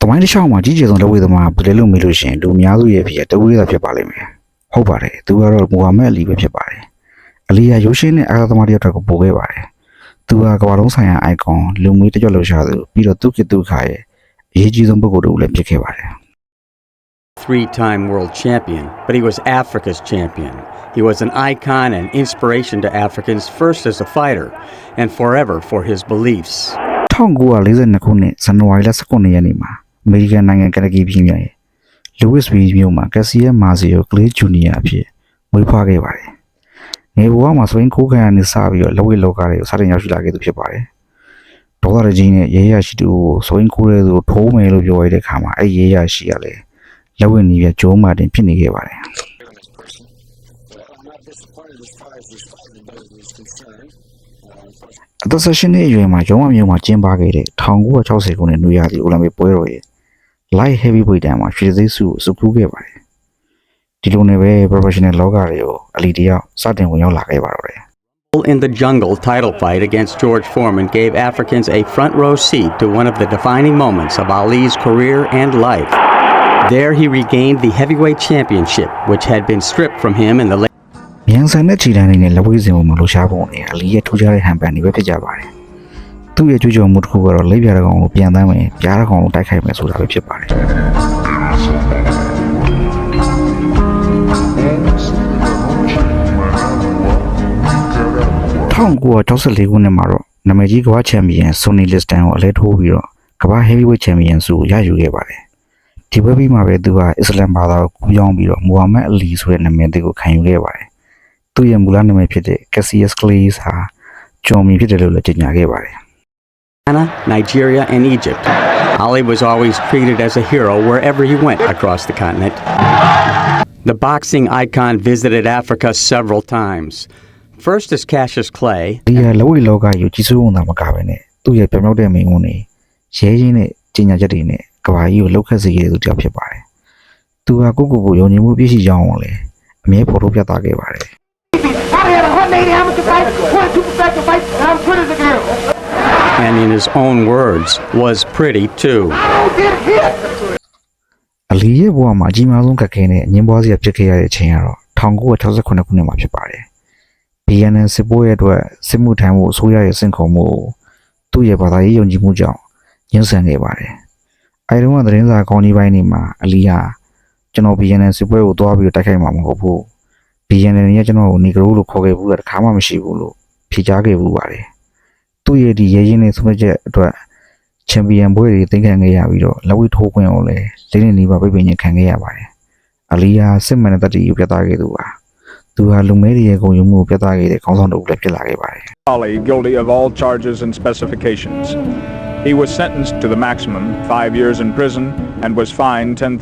တမိုင်းတစ်လျှောက်မှာကြီးကျယ်ဆုံးလက်ဝဲသမားဘယ်လဲလို့မေးလို့ရှိရင်လူအများစုရဲ့ဖြစ်တဝိဒါဖြစ်ပါလိမ့်မယ်ဟုတ်ပါတယ်သူကတော့မူဟာမက်အလီပဲဖြစ်ပါတယ်အလီယာရိုးရှင်းတဲ့အားသမားတယောက်ကိုပို့ခဲ့ပါတယ်သူဟာကမ္ဘာလုံးဆိုင်ရာ icon လူမျိုးတစ်ကြော့လှူရှာသူပြီးတော့သူကိတုခရဲ့အရေးကြီးဆုံးပုဂ္ဂိုလ်တို့လည်းဖြစ်ခဲ့ပါတယ် three time world champion, but he was Africa's champion. He was an icon and inspiration to Africans, first as a fighter and forever for his beliefs. 1942ခုနှစ်ဇန်နဝါရီလ19ရက်နေ့မှာ အမေရိကန်နိုင်ငံကနဂီပြည်နယ်လူဝစ်ဗီမြို့မှာကက်စီယက်မာစီယိုကလေးဂျူနီယာအဖြစ်မွေးဖွားခဲ့ပါတယ်။ငယ်ဘဝမှာဆိုရင်ကိုးခံရနေစပြီးတော့လက်ဝဲလောကတွေကိုစတင်ရောက်ရှိလာခဲ့သူဖြစ်ပါတယ်။ဒေါသရကြီးနဲ့ရဲရရှိသူကိုဆိုရင်ကိုးရဲသူထိုးမယ်လို့ပြောရတဲ့အခါမှာအဲ့ရဲရရှိရလဲလက်ဝဲနေပြဂျိုးမာတင်ဖြစ်နေခဲ့ပါတယ်။ I'm not disappointed as far as this fight debate is concerned. အသက်16နှစ်အရွယ်မှာရုံးမမျိုးမှာကျင်းပခဲ့တဲ့1960ခုနှစ်နယူးယောက်ပြည်အိုလံပစ်ပွဲတော်ရဲ့ light heavyweight တန်းမှာရွှေစည်းစုကိုစုကူးခဲ့ပါတယ်။ဒီလိုနဲ့ပဲ professional လောကတွေကိုအလီတယောက်စတင်ဝင်ရောက်လာခဲ့ပါတော့တယ် In the Jungle title fight against George Foreman gave Africans a front row seat to one of the defining moments of Ali's career and life. There he regained the heavyweight championship, which had been stripped from him in the late ။မြန်ဆန်တဲ့ခြေတန်းတွေနဲ့လက်ဝဲစင်ပေါ်မှာလှူရှားပုံတွေအလီရဲ့ထူးခြားတဲ့ဟန်ပန်တွေပဲဖြစ်ကြပါတယ်။ သူ့ရဲ့ကြွကြော်မှုတစ်ခုကတော့လက်ပြရကောင်ကိုပြန်တမ်းမယ်၊ပြားရကောင်ကိုတိုက်ခိုက်မယ်ဆိုတာပဲဖြစ်ပါတယ်။1964ခုနှစ်မှာတော့နာမည်ကြီးကမ္ဘာချန်ပီယံဆိုနီလစ်တန်ကိုအလဲထိုးပြီးတော့ကမ္ဘာဟဲဗီဝိတ်ချန်ပီယံဆုကိုရယူခဲ့ပါတယ်။ဒီပွဲပြီးမှပဲသူကအစ္စလမ်ဘာသာကိုကူးပြောင်းပြီးတော့မူဟာမက်အလီဆိုတဲ့နာမည်တွေကိုခံယူခဲ့ပါတယ်။သူ့ရဲ့မူလနာမည်ဖြစ်တဲ့ Cassius Clay ဟာကျော်မီဖြစ်တယ်လို့လည်းကြေညာခဲ့ပါတယ် Ghana, Nigeria, and Egypt. Ali was always treated as a hero wherever he went across the continent. The boxing icon visited Africa several times. First as Cassius Clay, ။ဒီဟာလက်ဝဲလောကယူကြီးစိုးအောင်သာမကပဲနဲ့သူ့ရဲ့ပြောင်မြောက်တဲ့မိန်းဝန်တွေရဲရင်းနဲ့ကြေညာချက်တွေနဲ့ကမ္ဘာကြီးကိုလှုပ်ခတ်စေခဲ့တဲ့သူတစ်ယောက်ဖြစ်ပါတယ်။သူဟာကိုယ့်ကိုယ်ကိုယုံကြည်မှုပြည့်စုံကြောင်းကိုလည်းအမြဲဖော်ထုတ်ပြသခဲ့ပါတယ်။ and in his own words, was pretty too. I don't get hit. အလီရဲ့ဘဝမှာအကြီးမားဆုံးကက်ခဲနဲ့အငင်းပွားစရာဖြစ်ခဲ့ရတဲ့အချိန်ကတော့1968ခုနှစ်မှာဖြစ်ပါတယ်။ BNN စစ်ပွဲရဲ့အတွက်စစ်မှုထမ်းမှုအစိုးရရဲ့စင်ခုံမှုကိုသူ့ရဲ့ဘာသာရေးယုံကြည်မှုကြောင့်ညှဉ်းဆန်ခဲ့ပါတယ်။အဲဒီတော့သတင်းစာကောင်းကြီးပိုင်းတွေမှာအလီဟာကျွန်တော် BNN စစ်ပွဲကိုတွားပြီးတော့တိုက်ခိုက်မှာမဟုတ်ဘူး။ BNN ကကျွန်တော်ကိုနီဂရိုလို့ခေါ်ခဲ့ဘူးတာတစ်ခါမှမရှိဘူးလို့ဖြေကြားခဲ့ဘူးပါတယ်။ သူ့ရဲ့ဒီရဲရင်းနဲ့ဆုံးဖြတ်ချက်အတွက်ချန်ပီယံပွဲတွေတင်ခံခဲ့ရပြီးတော့လက်ဝဲထိုးခွင့်ကိုလည်းလေးနေနေပါပြိပင်ညခံခဲ့ရပါတယ်။အလီယာစစ်မှန်တဲ့တတိကိုပြသခဲ့သူပါ။သူဟာလူမဲတွေရဲ့ဂုဏ်ယူမှုကိုပြသခဲ့တဲ့ခေါင်းဆောင်တစ်ဦးလည်းဖြစ်လာခဲ့ပါတယ် Ali guilty of all charges and specifications. He was sentenced to the maximum, five years in prison, and was fined $10,000.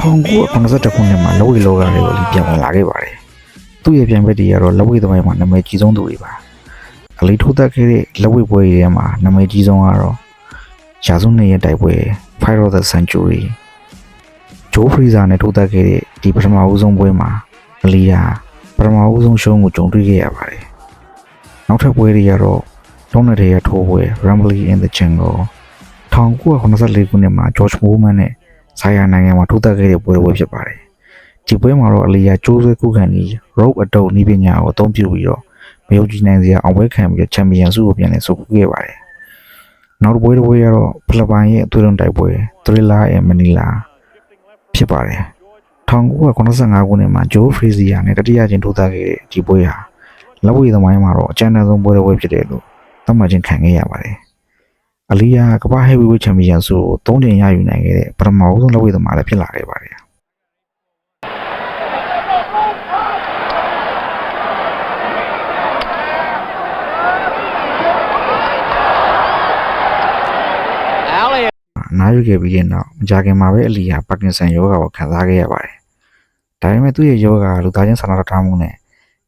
1982ခုနှစ်မှာလက်ဝဲလောကတွေကိုအလီပြန်ဝင်လာခဲ့ပါတယ်။ သူ့ရဲ့ပြန်ဘက်တွေကတော့လက်ဝဲသမိုင်းမှာနာမည်ကြီးဆုံးသူတွေပါ။အလီထိုးသက်ခဲ့တဲ့လက်ဝဲပွဲတွေထဲမှာနာမည်ကြီးဆုံးကတော့ရာစုနှစ်ရဲ့တိုက်ပွဲ Fight of the Century ဂျိုးဖရီဇာနဲ့ထိုးသက်ခဲ့တဲ့ဒီပထမဦးဆုံးပွဲမှာအလီယာပထမဦးဆုံးရှုံးကိုကြုံတွေ့ခဲ့ရပါတယ်။နောက်ထပ်ပွဲတွေကတော့လုံးနဲ့တည်းရထိုးပွဲ Rumbling in the Jungle 1984ခုနှစ်မှာ George Foreman နဲ့ဆိုင်ယာနိုင်ငံမှာထိုးသက်ခဲ့တဲ့ပွဲတော်ပဲဖြစ်ပါတယ်။ ဒီပွဲမှာတော့အလီယာကျိုးဆွဲခုခံပြီး rope အတုပ်နည်းပညာကိုအသုံးပြုပြီးတော့မယုံကြည်နိုင်စရာအောင်ပွဲခံပြီးချန်ပီယံဆုကိုပြန်လည်ဆုပ်ခဲ့ပါတယ်။နောက်တစ်ပွဲတစ်ပွဲကတော့ဖိလစ်ပိုင်ရဲ့အသွေးလုံးတိုက်ပွဲ Thriller in Manila ဖြစ်ပါတယ်။1985ခုနှစ်မှာဂျိုးဖရီဇီယာနဲ့တတိယချင်းထိုးသက်ခဲ့တဲ့ဒီပွဲဟာလက်ဝဲသမိုင်းမှာတော့အကျဉ်းဆုံးပွဲတစ်ပွဲဖြစ်တယ်လို့သတ်မှတ်ခြင်းခံခဲ့ရပါတယ်။အလီယာကမ္ဘာဟဲဗီဝိတ်ချန်ပီယံဆုကို၃ကြိမ်ရယူနိုင်ခဲ့တဲ့ပထမဆုံးလက်ဝဲသမားလည်းဖြစ်လာခဲ့ပါတယ်။ နားယူခဲ့ပြီးတဲ့နောက်မကြာခင်မှာပဲအလီယာပါကင်ဆန်ယောဂါကိုခံစားခဲ့ရပါတယ်။ဒါပေမဲ့သူ့ရဲ့ယောဂါလူသားချင်းစာနာထားမှုနဲ့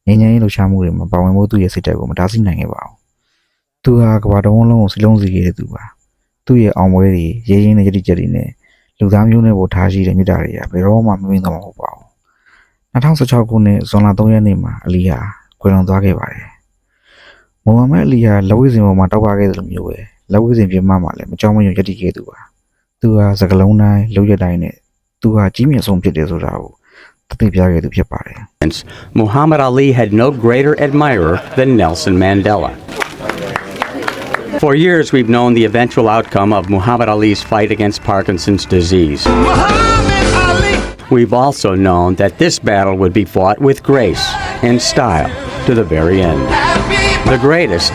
ငြိမ်းချမ်းရေးလှုပ်ရှားမှုတွေမှာပါဝင်မှုသူ့ရဲ့စိတ်ဓာတ်ကိုမတားဆီးနိုင်ခဲ့ပါဘူး။သူဟာကမ္ဘာတစ်ဝန်းလုံးကိုစီလုံးစီခဲ့တဲ့သူပါ။သူ့ရဲ့အောင်ပွဲတွေရေးရင်းတဲ့ယတိချက်တွေနဲ့လူသားမျိုးနွယ်ကိုထားရှိတဲ့မြစ်တာတွေကဘယ်တော့မှမမင်းတော့မှာမဟုတ်ပါဘူး။2016ခုနှစ်ဇွန်လ3ရက်နေ့မှာအလီယာကွယ်လွန်သွားခဲ့ပါတယ်။မိုဟာမက်အလီယာလက်ဝဲစင်ပေါ်မှာတောက်ပါခဲ့သလိုမျိုးပဲလက်ဝဲစဉ်ပြမမှာလည်းမကြောက်မရွံ့ရည်တည်ခဲ့သူပါ သူဟာစကလုံးတိုင်းလောက်ရတိုင်းနဲ့သူဟာကြီးမြတ်ဆုံးဖြစ်တယ်ဆိုတာကိုတသိပြခဲ့သူဖြစ်ပါတယ် Muhammad Ali had no greater admirer than Nelson Mandela. For years, we've known the eventual outcome of Muhammad Ali's fight against Parkinson's disease. We've also known that this battle would be fought with grace and style to the very end. The greatest,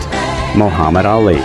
Muhammad Ali.